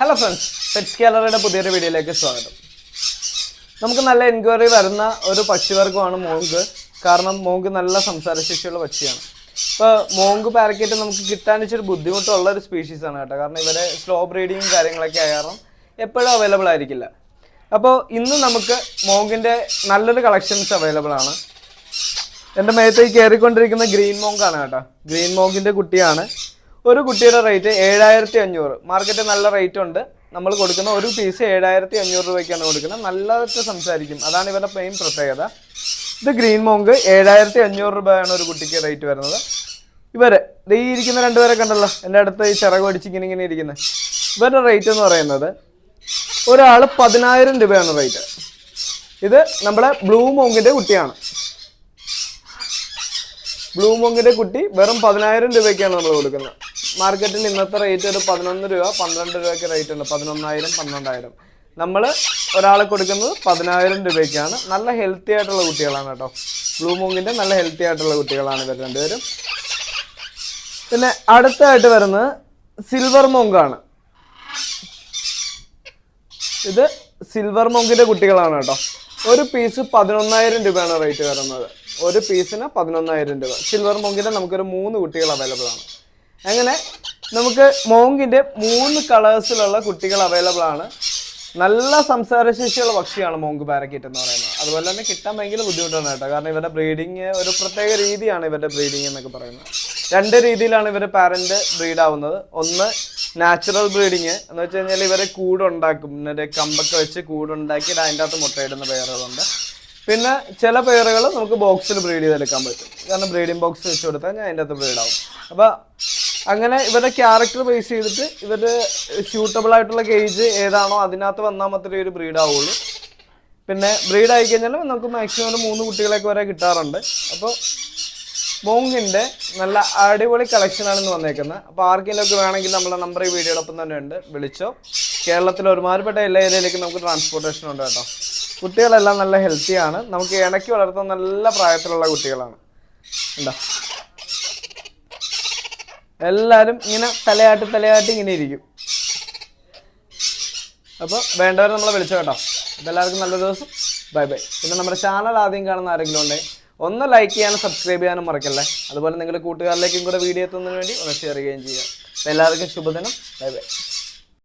Hello friends pets ഗാലറിയുടെ പുതിയൊരു വീഡിയോയിലേക്ക് സ്വാഗതം. നമുക്ക് നല്ല എൻക്വയറി വരുന്ന ഒരു പക്ഷിവർഗമാണ് മോങ്ക്. കാരണം മോങ്ക് നല്ല സംസാരശേഷിയുള്ള പക്ഷിയാണ്. ഇപ്പോൾ മോങ്ക് പാരക്കേറ്റ് നമുക്ക് കിട്ടാൻ ഇച്ചിരി ബുദ്ധിമുട്ടുള്ള ഒരു സ്പീഷീസ് ആണ് കേട്ടോ. കാരണം ഇവരെ സ്ലോ ബ്രീഡിങ്ങും കാര്യങ്ങളൊക്കെ ആയ കാരണം എപ്പോഴും അവൈലബിൾ ആയിരിക്കില്ല. അപ്പോൾ ഇന്ന് നമുക്ക് മോങ്കിന്റെ നല്ലൊരു കളക്ഷൻസ് അവൈലബിൾ ആണ്. എന്റെ മേത്തേക്ക് കയറിക്കൊണ്ടിരിക്കുന്ന ഗ്രീൻ മോങ്കാണ് കേട്ടോ. ഗ്രീൻ മോങ്കിന്റെ കുട്ടിയാണ്. ഒരു കുട്ടിയുടെ റേറ്റ് ഏഴായിരത്തി അഞ്ഞൂറ് മാർക്കറ്റ് നല്ല റേറ്റ് ഉണ്ട്. നമ്മൾ കൊടുക്കുന്ന ഒരു പീസ് ഏഴായിരത്തി അഞ്ഞൂറ് രൂപയ്ക്കാണ് കൊടുക്കുന്നത്. നല്ലതൊക്കെ സംസാരിക്കും. അതാണ് ഇവരുടെ മെയിൻ പ്രത്യേകത. ഇത് ഗ്രീൻ മോങ്ക് ഏഴായിരത്തി അഞ്ഞൂറ് രൂപയാണ് ഒരു കുട്ടിക്ക് റേറ്റ് വരുന്നത്. ഇവരെ ഈ ഇരിക്കുന്ന രണ്ടുപേരെ കണ്ടല്ലോ. എന്റെ അടുത്ത് ഈ ചിറക് അടിച്ചിങ്ങനെ ഇങ്ങനെ ഇരിക്കുന്നത് ഇവരുടെ റേറ്റ് എന്ന് പറയുന്നത് ഒരാൾ പതിനായിരം രൂപയാണ് റേറ്റ് ഇത് നമ്മുടെ ബ്ലൂ മോങ്കിന്റെ കുട്ടിയാണ്. ബ്ലൂ മോങ്കിന്റെ കുട്ടി വെറും പതിനായിരം രൂപയ്ക്കാണ് നമ്മൾ കൊടുക്കുന്നത്. മാർക്കറ്റിൽ ഇന്നത്തെ റേറ്റ് ഒരു പതിനൊന്ന് രൂപ പന്ത്രണ്ട് രൂപയ്ക്ക് റേറ്റ് ഉണ്ട്. പതിനൊന്നായിരം പന്ത്രണ്ടായിരം. നമ്മൾ ഒരാളെ കൊടുക്കുന്നത് പതിനായിരം രൂപയ്ക്കാണ്. നല്ല ഹെൽത്തി ആയിട്ടുള്ള കുട്ടികളാണ് കേട്ടോ. ബ്ലൂ മൂങ്ങിന്റെ നല്ല ഹെൽത്തി ആയിട്ടുള്ള കുട്ടികളാണ് ഇവർ രണ്ടുപേരും. പിന്നെ അടുത്തായിട്ട് വരുന്നത് സിൽവർ മോങ്കാണ് ഇത് സിൽവർ മോങ്കിന്റെ കുട്ടികളാണ് കേട്ടോ. ഒരു പീസ് പതിനൊന്നായിരം രൂപയാണ് റേറ്റ് വരുന്നത്. ഒരു പീസിന് പതിനൊന്നായിരം രൂപ. സിൽവർ മോങ്കിന്റെ നമുക്കൊരു മൂന്ന് കുട്ടികൾ അവൈലബിൾ ആണ്. അങ്ങനെ നമുക്ക് മോങ്കിന്റെ മൂന്ന് കളേഴ്സിലുള്ള കുട്ടികൾ അവൈലബിൾ ആണ്. നല്ല സംസാരശേഷിയുള്ള പക്ഷിയാണ് മോങ്ക് പാരക്കീറ്റ് എന്ന് പറയുന്നത്. അതുപോലെ തന്നെ കിട്ടാൻ ഭയങ്കര ബുദ്ധിമുട്ടാണ് കേട്ടോ. കാരണം ഇവരുടെ ബ്രീഡിങ് ഒരു പ്രത്യേക രീതിയാണ് ഇവരുടെ ബ്രീഡിങ് എന്നൊക്കെ പറയുന്നത്. രണ്ട് രീതിയിലാണ് ഇവർ പാരന്റ് ബ്രീഡ് ആവുന്നത്. ഒന്ന് നാച്ചുറൽ ബ്രീഡിങ് എന്ന് വെച്ച് കഴിഞ്ഞാൽ ഇവരെ കൂടുണ്ടാക്കും. എന്നിട്ട് കമ്പൊക്കെ വെച്ച് കൂടുണ്ടാക്കി അതിന്റെ അകത്ത് മുട്ടയിടുന്ന പേരുകളുണ്ട്. പിന്നെ ചില പേരുകൾ നമുക്ക് ബോക്സിൽ ബ്രീഡ് ചെയ്തെടുക്കാൻ പറ്റും. കാരണം ബ്രീഡിംഗ് ബോക്സ് വെച്ച് കൊടുത്താൽ ഞാൻ അതിന്റെ അകത്ത് ബ്രീഡാവും അപ്പോൾ അങ്ങനെ ഇവരുടെ ക്യാരക്ടർ ബേസ് ചെയ്തിട്ട് ഇവരുടെ സ്യൂട്ടബിൾ ആയിട്ടുള്ള കേജ് ഏതാണോ അതിനകത്ത് വന്നാൽ മാത്രമേ ഒരു ബ്രീഡ് ആവുള്ളൂ. പിന്നെ ബ്രീഡ് ആയി കഴിഞ്ഞാൽ നമുക്ക് മാക്സിമം ഒരു മൂന്ന് കുട്ടികളൊക്കെ വരെ കിട്ടാറുണ്ട്. അപ്പോൾ മോങ്ങിന്റെ നല്ല അടിപൊളി കളക്ഷനാണ് ഇന്ന് വന്നേക്കുന്നത്. അപ്പോൾ ആർക്കെങ്കിലും ഒക്കെ വേണമെങ്കിൽ നമ്മളെ നമ്പർ ഈ വീഡിയോടൊപ്പം തന്നെ ഉണ്ട്. വിളിച്ചോ. കേരളത്തിൽ ഒരുമാതിരിപ്പെട്ട എല്ലാ ഏരിയയിലേക്കും നമുക്ക് ട്രാൻസ്പോർട്ടേഷൻ ഉണ്ട് കേട്ടോ. കുട്ടികളെല്ലാം നല്ല ഹെൽത്തിയാണ് നമുക്ക് ഇണക്കി വളർത്താൻ നല്ല പ്രായത്തിലുള്ള കുട്ടികളാണ്. എന്താ എല്ലാവരും ഇങ്ങനെ തലയാട്ടി തലയാട്ടി ഇങ്ങനെ ഇരിക്കും. അപ്പോൾ വേണ്ടവരെ നമ്മളെ വിളിച്ചു കേട്ടോ. അപ്പോൾ എല്ലാവർക്കും നല്ല ദിവസം. Bye bye. പിന്നെ നമ്മുടെ ചാനൽ ആദ്യം കാണുന്ന ആരെങ്കിലും ഉണ്ടെങ്കിൽ ഒന്ന് ലൈക്ക് ചെയ്യാനും സബ്സ്ക്രൈബ് ചെയ്യാനും മറക്കല്ലേ? അതുപോലെ നിങ്ങളുടെ കൂട്ടുകാരിലേക്കും കൂടെ വീഡിയോ എത്തുന്നതിന് വേണ്ടി ഒന്ന് ഷെയർ ചെയ്യുകയും ചെയ്യുക. എല്ലാവർക്കും ശുഭദിനം. Bye bye.